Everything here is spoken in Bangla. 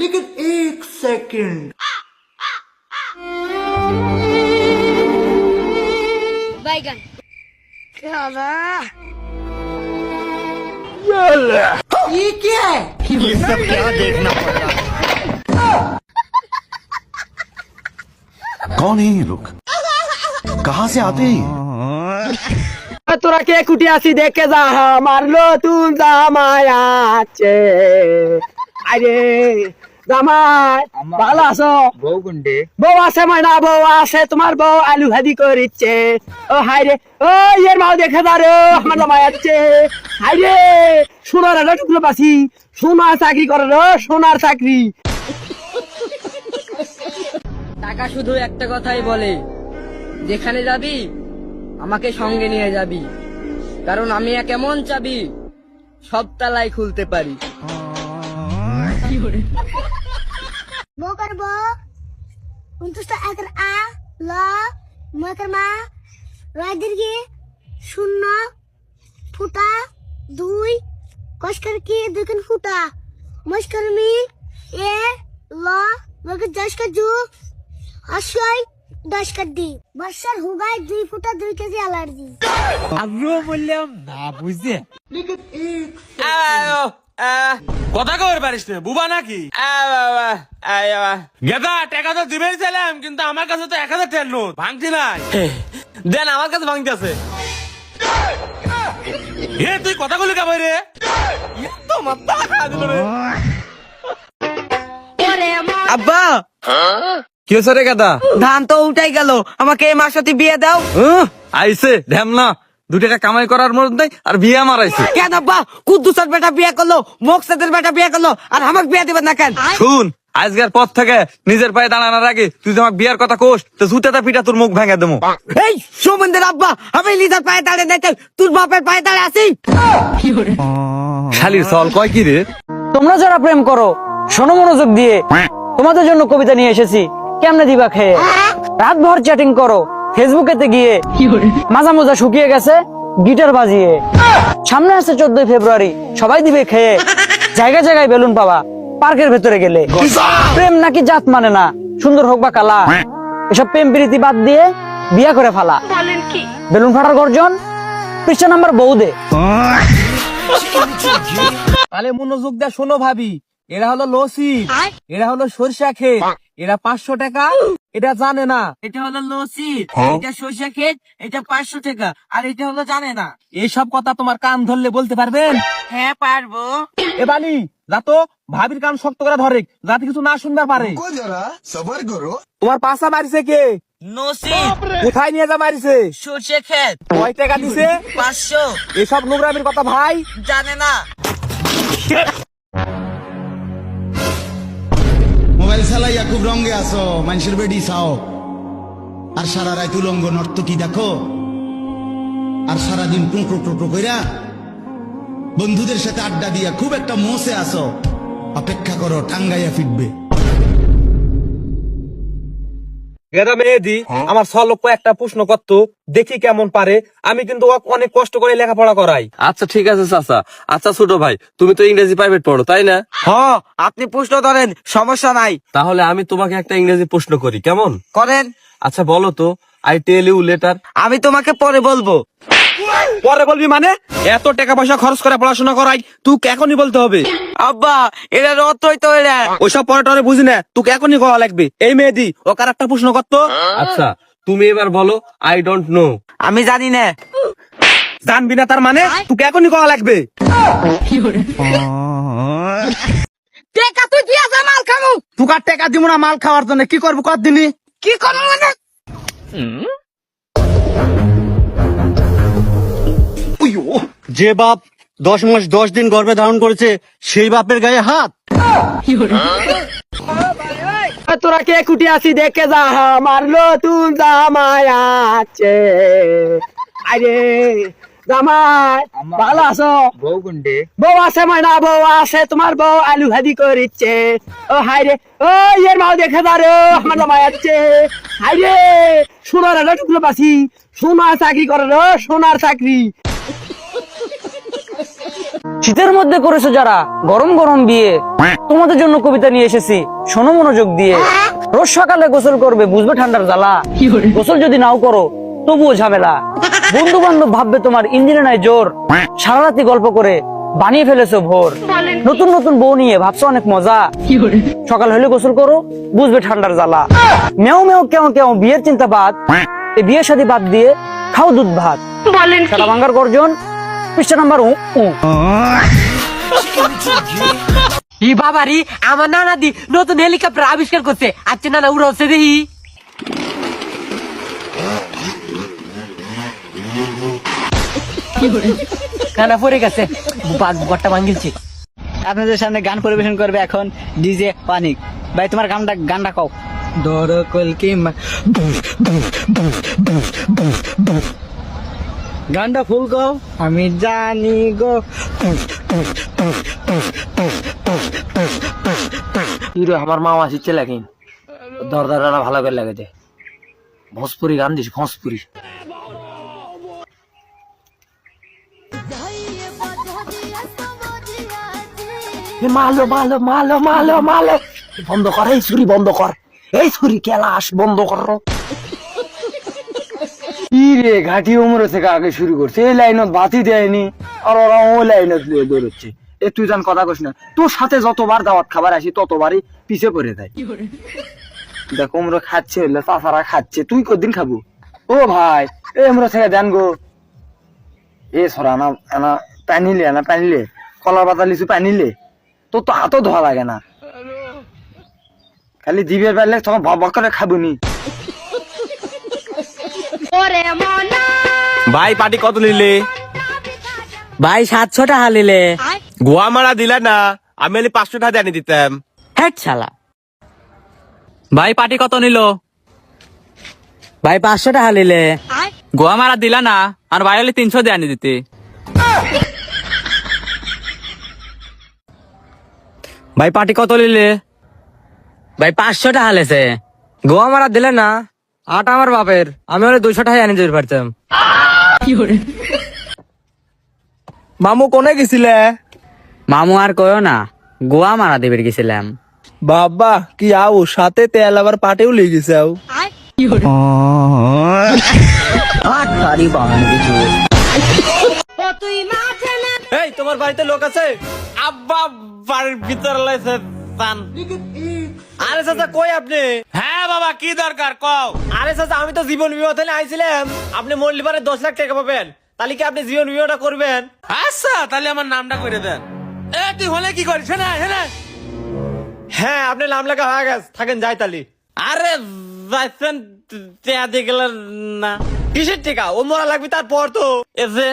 लेकिन एक सेकंड। बैगन ये क्या है? ये सब क्या देखना पड़ा? कौन है ये लोग? कहाँ से आते हैं ये? তোরা কে কুটি আসি দেখে যা আমার নতুন জামাই আছে। আরে জামাই ভালো আছো? বউ কোনটে? বউ আছে ময়না বউ আছে তোমার বউ আলু ভাজি করিচ্ছে। ও হাই রে ও এর মাও দেখে যা রে আমার জামাই আছে। হাই রে সোনার একটা টুকরো পাছি সোনার চাকরি করে রে সোনার চাকরি। টাকা শুধু একটা কথাই বলে যেখানে যাবি আমাকে সঙ্গে নিয়ে যাবি। কারণ আমি এক এমন চাবি, সব তালাই খুলতে পারি। আ, ল মা শূন্য, ফুটা, দুই কষ্কর কি দুই ফুটা। মস্কর মি এ, ল মকে দশকর জু দুই। ফুটা দুই কেজি অ্যালার্জি। আমিও বললাম কিন্তু আমার কাছে তো এক হাজার টেন নোট ভাঙছি নাই। দেন আমার কাছে ভাঙতেছে এ তুই কথা বলি কেমন রে। আব্বা! হ্যাঁ? কি হয়েছে রে গেদা? ধান তো উঠাই গেল। আমাকে এই মাসতি বিয়ে দাও। দু টাকা কামাই করার মধ্যে আর বিয়ে মারাইছে কেন আব্বা কুদ্দুসের বেটা বিয়ে করল মোকসেদের বেটা বিয়ে করল আর আমাকে বিয়ে দিবেন না কেন? শুন আজকের পর থেকে নিজের পায়ে দাঁড়ানোর আগে তুই তোমার বিয়ার কথা কোস তো জুতেটা পিটা তোর মুখ ভেঙে দেবো। এই সুমন্দির আব্বা আমি লিজার পায়ে দাঁড়িয়ে নাই তোর বাপের পায়ে দাঁড়িয়ে আছি। শালির চল কয় কি রে? তোমরা যারা প্রেম করো শোনো মনোযোগ দিয়ে। তোমাদের জন্য কবিতা নিয়ে এসেছি। কেমনে দিবা খেয়ে? রাত ভর চ্যাটিং করো ফেসবুকেতে গিয়ে মাজা মোজা শুকিয়ে গেছে গিটার বাজিয়ে। সামনে আসছে চোদ্দই ফেব্রুয়ারি সবাই দিবে খেয়ে। জায়গায় জায়গায় বেলুন পাবা পার্কের ভেতরে গেলে। প্রেম নাকি জাত মানে না সুন্দর হোক বা কালা। এসব প্রেম প্রীতি বাদ দিয়ে বিয়া করে ফালা। বেলুন ফাটার গর্জন পৃষ্ঠা নাম্বার বৌদে। তাহলে মনোযোগ দিয়ে শোনো ভাবি এরা হলো লসি এরা হলো সরষা ক্ষেত। এরা পাঁচশো টাকা এটা জানে না। এটা হলো লসি এটা সরষা ক্ষেত এটা পাঁচশো টাকা আর এটা হলো জানে না। এইসব কথা তোমার কান ধরলে বলতে পারবেন? হ্যাঁ পারব। এ বালি যা তো ভাবির কান শক্ত করে ধরে যাতে কিছু না শুনতে পারে। তোমার পাশা মারিছে কে? নসি কোথায় নিয়ে যা মারিছে সরষে ক্ষেত। কয় টাকা দিছে? পাঁচশো। এসব নোংরামির কথা ভাই। জানে না। চালাইয়া খুব রঙে আসো মানুষের বেডি সাও আর সারা রায় তুলঙ্গ নর্তকি দেখো? আর সারাদিন টুকরো টুকরো কইরা বন্ধুদের সাথে আড্ডা দিয়া খুব একটা মোসে আসো অপেক্ষা করো, টাঙ্গাইয়া ফিটবে গেদা মেহেদি আমার সলক্ষ একটা প্রশ্ন করতো দেখি কেমন পারে। আমি কিন্তু অনেক কষ্ট করে লেখাপড়া করাই। আচ্ছা ঠিক আছে চাচা। আচ্ছা ছোট ভাই তুমি তো ইংরেজি প্রাইভেট পড়ো তাই না? হ আপনি প্রশ্ন করেন সমস্যা নাই। তাহলে আমি তোমাকে একটা ইংরেজি প্রশ্ন করি কেমন? করেন। আচ্ছা বলো তো আই টেল ইউ লেটার আমি তোমাকে পরে বলব। পরে বলবি মানে? এত টাকা পয়সা খরচ করে পড়াশোনা করাই তুই এখনই বলতে হবে। আব্বা এটা রতই তো এটা। ওইসব পরে টরে বুঝি না তুই এখনই কওয়া লাগবে। এই মেহেদি ও কার একটা প্রশ্ন করতো আচ্ছা তুমি এবার বলো আই ডোন্ট নো আমি জানি না। জানবি না তার মানে? তুই এখনই কওয়া লাগবে। টেকা তুই কি আছে মাল খামু? তুকার টাকা দিব না মাল খাওয়ার জন্য। কি করব কদিনই কি করব মানে? যে বাপ দশ মাস দশ দিন গর্ভে ধারণ করেছে সেই বাপের গায়ে হাত। তোরা কে কুটি আসি দেখে যা নতুন জামাই আছে। আরে জামাই ভালো আছো? বউ কোনটে? বউ আছে ময়না বউ আছে তোমার বউ আলু ভাজি করিচ্ছে। ও হাই রে ও এর মাও দেখে যা রে আমার জামাই আছে। হাই রে সোনার একটা টুকরো পাছি সোনার চাকরি করে রে সোনার চাকরি। শীতের মধ্যে করেছ যারা গরম গরম বিয়ে তোমাদের জন্য কবিতা নিয়ে এসেছি শোনো মনোযোগ দিয়ে। রোজ সকালে গোসল করবে বুঝবে ঠান্ডার জ্বালা? গোসল যদি নাও করো তবুও ঝামেলা। বন্ধু বান্ধব ভাববে তোমার ইঞ্জিনে নাই জোর। সারা রাতি গল্প করে বানিয়ে ফেলেছো ভোর। নতুন নতুন বউ নিয়ে ভাবছ অনেক মজা। সকাল হলে গোসল করো বুঝবে ঠান্ডার জ্বালা। মেও মেও কেউ কেউ বিয়ের চিন্তা বাদ। এই বিয়ের সাথে বাদ দিয়ে খাও দুধ ভাত। সারা বাঙ্গার গর্জন পৃষ্ঠা নাম্বার উ। ই বাবারি আমার নানা দি নতুন হেলিকপ্টার আবিষ্কার করছে। আচ্ছা নানা উড়াচ্ছে দেখি। কানা পড়ে গেছে। গট্টা ভাঙ্গিলছে আপনাদের সামনে গান পরিবেশন করবে এখন ডিজে পানিক ভাই তোমার গানটা গানটা কও। দর কলকে গানটা ফুল কও। আমি জানি গো। ইরে আমার মামা শিখছে লাগিন দরদারাটা ভালো করে লাগে দে। ভোজপুরি গান দিস ভোজপুরি। মালো মালো মালো মালো মালো। বন্ধ কর এই ছুরি বন্ধ কর। এই ছুরি কেলাস বন্ধ কর। রে ঘাটি থেকে আগে শুরু করছে? এই লাইনত বাতি দেয়নি। আর ওরা ওই লাইনত লিয়ে দৌড়চ্ছে এ তুই জান কথা কস না। তোর সাথে যতবার দাওয়াত খাবার আসি ততবারই পিছে পড়ে যায়। দেখ খাচ্ছে হইলে চাচারা খাচ্ছে। তুই কদিন খাব? ও ভাই এ উমরো থেকে দেন গো। এ সরা না না পানিলে না পানিলে। কলার পাতা লিচু পানিলে। তোর তো হাতও ধোয়া লাগে না। খালি দিবের পারলে তখন ভক করে খাবনি ভাই পার্টি কত নিলে? ভাই সাতশো টাকা নিলে। গোয়া মারা দিলা না আমি হলে পাঁচশো টাকা জানিয়ে দিতাম হেট শালা। ভাই পার্টি কত নিল? ভাই পাঁচশো টাকা নিলে। গোয়া মারা দিলা না আর ভাই হলে তিনশো দিয়ে আনি দিতে ভাই পার্টি কত নিলে? ভাই পাঁচশো টাকা লেছে। গোয়া মারা দিলে না আট আমার বাপের। আমি হলে দুইশো টাকা আনি দিতে পারতাম মামু কোনে গেছিলে? মামু আর কয়ো না গোয়া মারা দেবের গেছিলাম। বাবা কি আও সাথে তেল আবার পাটেও লেগে গেছে আও এই তোমার বাড়িতে লোক আছে? আব্বা বাড়ির ভিতরে লাইছে আরে চাচা কই আপনি? হ্যাঁ বাবা কি দরকার কও। আরে চাচা আমি তো জীবন বিমা থেকে আইছিলাম। আপনি মরলি পারে দশ লাখ টাকা পাবেন। তাহলে কি আপনি জীবন বিমাটা করবেন? আচ্ছা তাহলে আমার নামটা করে দেন। এ তুই হলে কি করিস? না হ্যাঁ হ্যাঁ আপনি নাম লেখা হয়ে গেছে। থাকেন যাই তালি আরে যাইছেন টেয়া দিয়ে গেলেন না। কিসের টেকা? ও মরা লাগবে তারপর তো। এসে